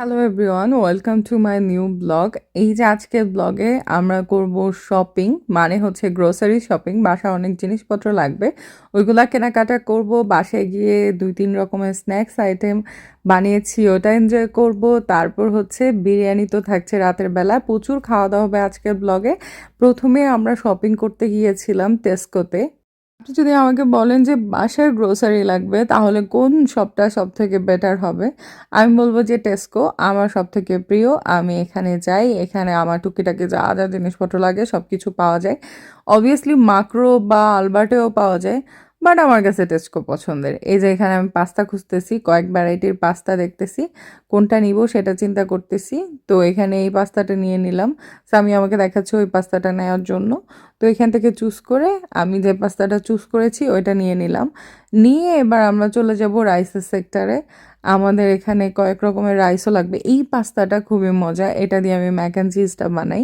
Hello everyone welcome to my new blog এই যে আজকের ব্লগে আমরা করব শপিং মানে হচ্ছে গ্রোসারি শপিং বাসায় অনেক জিনিসপত্র লাগবে। ওইগুলা কেনাকাটা করব। বাসায় গিয়ে দুই তিন রকমের স্ন্যাক্স আইটেম বানিয়েছি, ওটা এনজয় করব। তারপর হচ্ছে বিরিয়ানি তো থাকছে রাতের বেলা। প্রচুর খাওয়া দাওয়া হবে আজকের ব্লগে প্রথমে আমরা শপিং করতে গিয়েছিলাম টেস্কোতে আপনি যদি আমাকে বলেন যে বাসার গ্রোসারি লাগবে, তাহলে কোন শপটা সব থেকে বেটার হবে? আমি বলব যে টেস্কো আমার সব থেকে প্রিয়। আমি এখানে যাই, এখানে আমার টুকিটাকি যা যা জিনিসপত্র লাগে সব কিছু পাওয়া যায়। অবভিয়াসলি মাক্রো বা আলবার্টেও পাওয়া যায় বাট আমার কাছে টেস্কো পছন্দের। এই যে এখানে আমি পাস্তা খুঁজতেছি, কয়েক ভ্যারাইটির পাস্তা দেখতেছি। কোনটা নিব সেটা চিন্তা করতেছি। তো এখানে এই পাস্তাটা নিয়ে নিলাম। স্বামী আমাকে দেখাচ্ছে ওই পাস্তাটা নেওয়ার জন্য। তো এখান থেকে চুজ করে আমি যে পাস্তাটা চুজ করেছি ওইটা নিয়ে নিলাম। নিয়ে এবার আমরা চলে যাব রাইসের সেক্টরে। আমাদের এখানে কয়েক রকমের রাইসও লাগবে। এই পাস্তাটা খুবই মজা। এটা দিয়ে আমি ম্যাক অ্যান্ড চিজটা বানাই।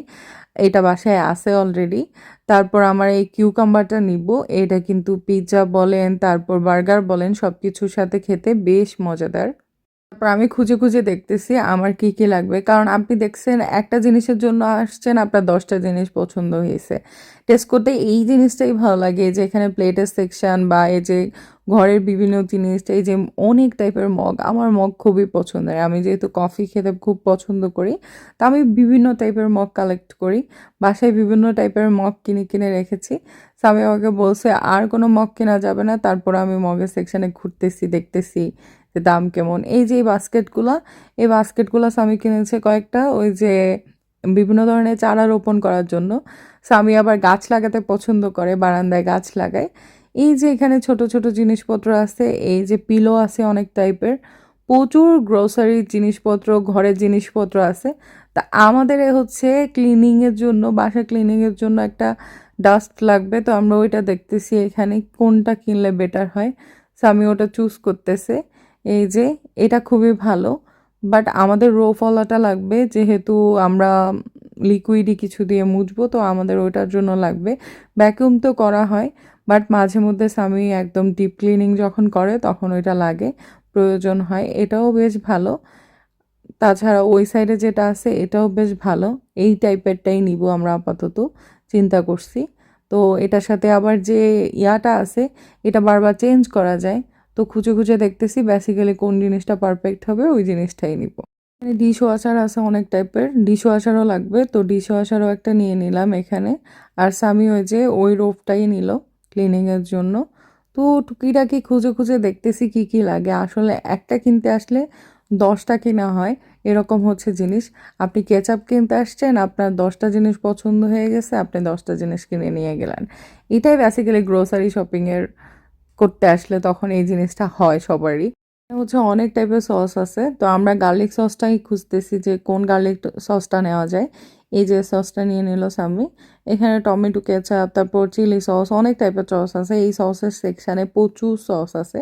এটা বাসায় আছে অলরেডি তারপর আমার এই কিউকাম্বারটা নিব। এটা কিন্তু পিৎজা বলেন, তারপর বার্গার বলেন সব কিছুর সাথে খেতে বেশ মজাদার। তারপর আমি খুঁজে খুঁজে দেখতেছি আমার কি কি লাগবে। কারণ আপনি দেখছেন একটা জিনিসের জন্য আসছেন, আপনার দশটা জিনিস পছন্দ হয়েছে। টেস্ট করতে এই জিনিসটাই ভালো লাগে যে এখানে প্লেটের সেকশন বা এই যে ঘরের বিভিন্ন জিনিস, এই যে অনেক টাইপের মগ, আমার মগ খুবই পছন্দের। আমি যেহেতু কফি খেতে খুব পছন্দ করি, তা আমি বিভিন্ন টাইপের মগ কালেক্ট করি। বাসায় বিভিন্ন টাইপের মগ কিনে কিনে রেখেছি। স্বামী আমাকে বলছে, আর কোনো মগ কেনা যাবে না? তারপর আমি মগের সেকশানে ঘুরতেছি, দেখতেছি। যে দাম কেমন। এই যে বাস্কেটগুলো, এই বাস্কেটগুলো স্বামী কিনেছে কয়েকটা, ওই যে বিভিন্ন ধরনের চারা রোপণ করার জন্য। স্বামী আবার গাছ লাগাতে পছন্দ করে, বারান্দায় গাছ লাগায়। এই যে এখানে ছোট ছোট জিনিসপত্র আছে, এই যে পিলো আছে অনেক টাইপের প্রচুর গ্রোসারি জিনিসপত্র, ঘরের জিনিসপত্র আছে। তা আমাদের হচ্ছে ক্লিনিংয়ের জন্য বাসা ক্লিনিংয়ের জন্য একটা ডাস্ট লাগবে। তো আমরা ওইটা দেখতেছি এখানে, কোনটা কিনলে বেটার হয়। স্বামী ওটা চুজ করতেছে। এই যে, এটা খুবই ভালো। বাট আমাদের রো ফলাটা লাগবে, যেহেতু আমরা লিকুইডই কিছু দিয়ে মুছবো, তো আমাদের ওইটার জন্য লাগবে। ভ্যাকুম তো করা হয় বাট মাঝে মধ্যে স্বামী একদম ডিপ ক্লিনিং যখন করে, তখন ওইটা লাগে, প্রয়োজন হয়। এটাও বেশ ভালো। তাছাড়া ওই সাইডে যেটা আছে, এটাও বেশ ভালো। এই টাইপেরটাই নিব আমরা আপাতত, চিন্তা করছি। তো এটার সাথে আবার যে ইয়াটা আছে, এটা বারবার চেঞ্জ করা যায়। তো খুঁজে খুঁজে দেখতেছি বেসিক্যালি কোন জিনিসটা পারফেক্ট হবে, ওই জিনিসটাই নিব। এখানে ডিশ ওয়াশার আছে অনেক টাইপের ডিশ ওয়াশারও লাগবে। তো ডিশ ওয়াশারও একটা নিয়ে নিলাম এখানে। আর স্বামী ওই যে ওই রোপটাই নিল ক্লিনিংয়ের জন্য। তো টুকিটাকি খুঁজে খুঁজে দেখতেছি কি কি লাগে। আসলে একটা কিনতে আসলে দশটা কেনা হয়, এরকম হচ্ছে জিনিস। আপনি কেচাপ কিনতে আসছেন, আপনার দশটা জিনিস পছন্দ হয়ে গেছে, আপনি দশটা জিনিস কিনে নিয়ে গেলেন। এটাই বেসিক্যালি গ্রোসারি শপিংয়ের করতে আসলে তখন এই জিনিসটা হয় সবারই। হচ্ছে অনেক টাইপের সস আছে। তো আমরা গার্লিক সসটাই খুঁজতেছি যে কোন গার্লিক সসটা নেওয়া যায়। এই যে সসটা নিয়ে নিল স্বামী। এখানে টমেটো কেচাপ তারপর চিলি সস অনেক টাইপের সস আছে। এই সসের সেকশানে প্রচুর সস আছে।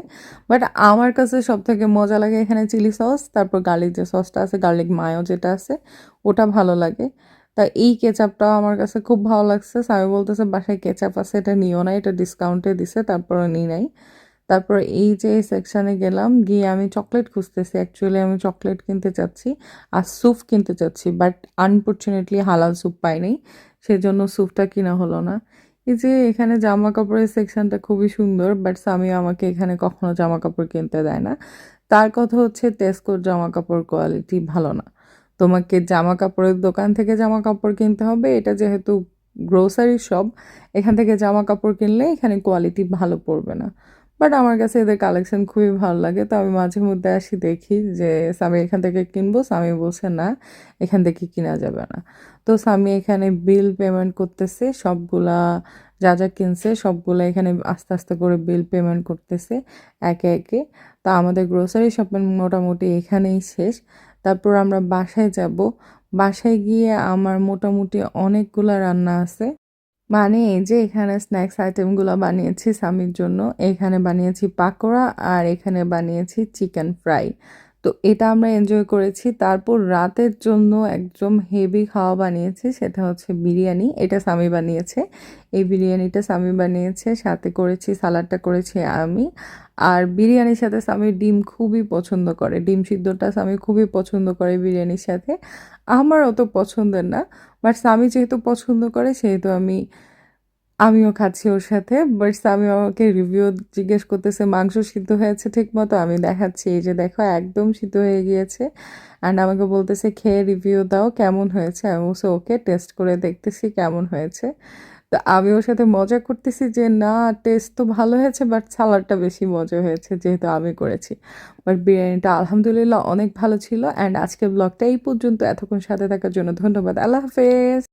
বাট আমার কাছে সব থেকে মজা লাগে এখানে চিলি সস তারপর গার্লিক যে সসটা আছে গার্লিক মায়ো যেটা আছে, ওটা ভালো লাগে। তা এই কেচাপটাও আমার কাছে খুব ভালো লাগছে। স্বামী বলতেছে, বাসায় কেচাপ আছে, এটা নিও না, এটা ডিসকাউন্টে দিছে, তারপরে নিই নাই তারপর এই যে সেকশানে গেলাম, গিয়ে আমি চকলেট খুঁজতেছি। অ্যাকচুয়ালি আমি চকলেট কিনতে চাচ্ছি আর স্যুপ কিনতে চাচ্ছি বাট আনফর্চুনেটলি হালাল স্যুপ পাইনি সেজন্য স্যুপটা কিনা হলো না। এই যে এখানে জামা কাপড়ের সেকশনটা খুবই সুন্দর বাট স্বামী আমাকে এখানে কখনো জামা কাপড় কিনতে দেয় না। তার কথা হচ্ছে টেস্কোর জামা কাপড় কোয়ালিটি ভালো না। তোমাকে জামা কাপড়ের দোকান থেকে জামা কাপড় কিনতে হবে। এটা যেহেতু গ্রোসারি শপ এখান থেকে জামা কাপড় কিনলে এখানে কোয়ালিটি ভালো পড়বে না। বাট আমার কাছে এদের কালেকশন খুবই ভালো লাগে। তো আমি মাঝে মধ্যে আসি, দেখি যে স্বামী এখান থেকে কিনবো, স্বামী বলছে, না, এখান থেকে কিনা যাবে না। তো স্বামী এখানে বিল পেমেন্ট করতেছে, সবগুলা যা যা কিনছে, সবগুলা এখানে আস্তে আস্তে করে বিল পেমেন্ট করতেছে, একে একে। তা আমাদের গ্রোসারি শপিং মোটামুটি এখানেই শেষ। তারপর আমরা বাসায় যাব। বাসায় গিয়ে আমার মোটামুটি অনেকগুলো রান্না আছে। মানে এই যে এখানে স্ন্যাক্স আইটেমগুলো বানিয়েছি স্বামীর জন্য, এখানে বানিয়েছি পাকোড়া আর এখানে বানিয়েছি চিকেন ফ্রাই তো এটা আমরা এনজয় করেছি। তারপর রাতের জন্য একদম হেভি খাওয়া বানিয়েছি, সেটা হচ্ছে বিরিয়ানি। এটা স্বামী বানিয়েছে। এই বিরিয়ানিটা স্বামী বানিয়েছে, সাথে করেছি, সালাডটা করেছি আমি। আর বিরিয়ানির সাথে স্বামী ডিম খুবই পছন্দ করে। ডিম সিদ্ধটা স্বামী খুবই পছন্দ করে বিরিয়ানির সাথে। আমার অত পছন্দের না বাট স্বামী যেহেতু পছন্দ করে, সেহেতু আমি আমিও খাচ্ছি ওর সাথে বাট স্বামী আমাকে রিভিউ জিজ্ঞেস করতেছে, মাংস সিদ্ধ হয়েছে ঠিক মতো আমি দেখাচ্ছি, এই যে দেখো, একদম সিদ্ধ হয়ে গিয়েছে। অ্যান্ড আমাকে বলতেছে, খেয়ে রিভিউ দাও, কেমন হয়েছে? আমি বলছি, ওকে টেস্ট করে দেখতেছি কেমন হয়েছে। তো আমি ওর সাথে মজা করতেছি যে, না টেস্ট তো ভালো হয়েছে বাট সালাডটা বেশি মজা হয়েছে, যেহেতু আমি করেছি। বাট বিরিয়ানিটা আলহামদুলিল্লাহ অনেক ভালো ছিল অ্যান্ড আজকের ব্লগটা এই পর্যন্ত। এতক্ষণ সাথে থাকার জন্য ধন্যবাদ। আল্লাহ হাফেজ।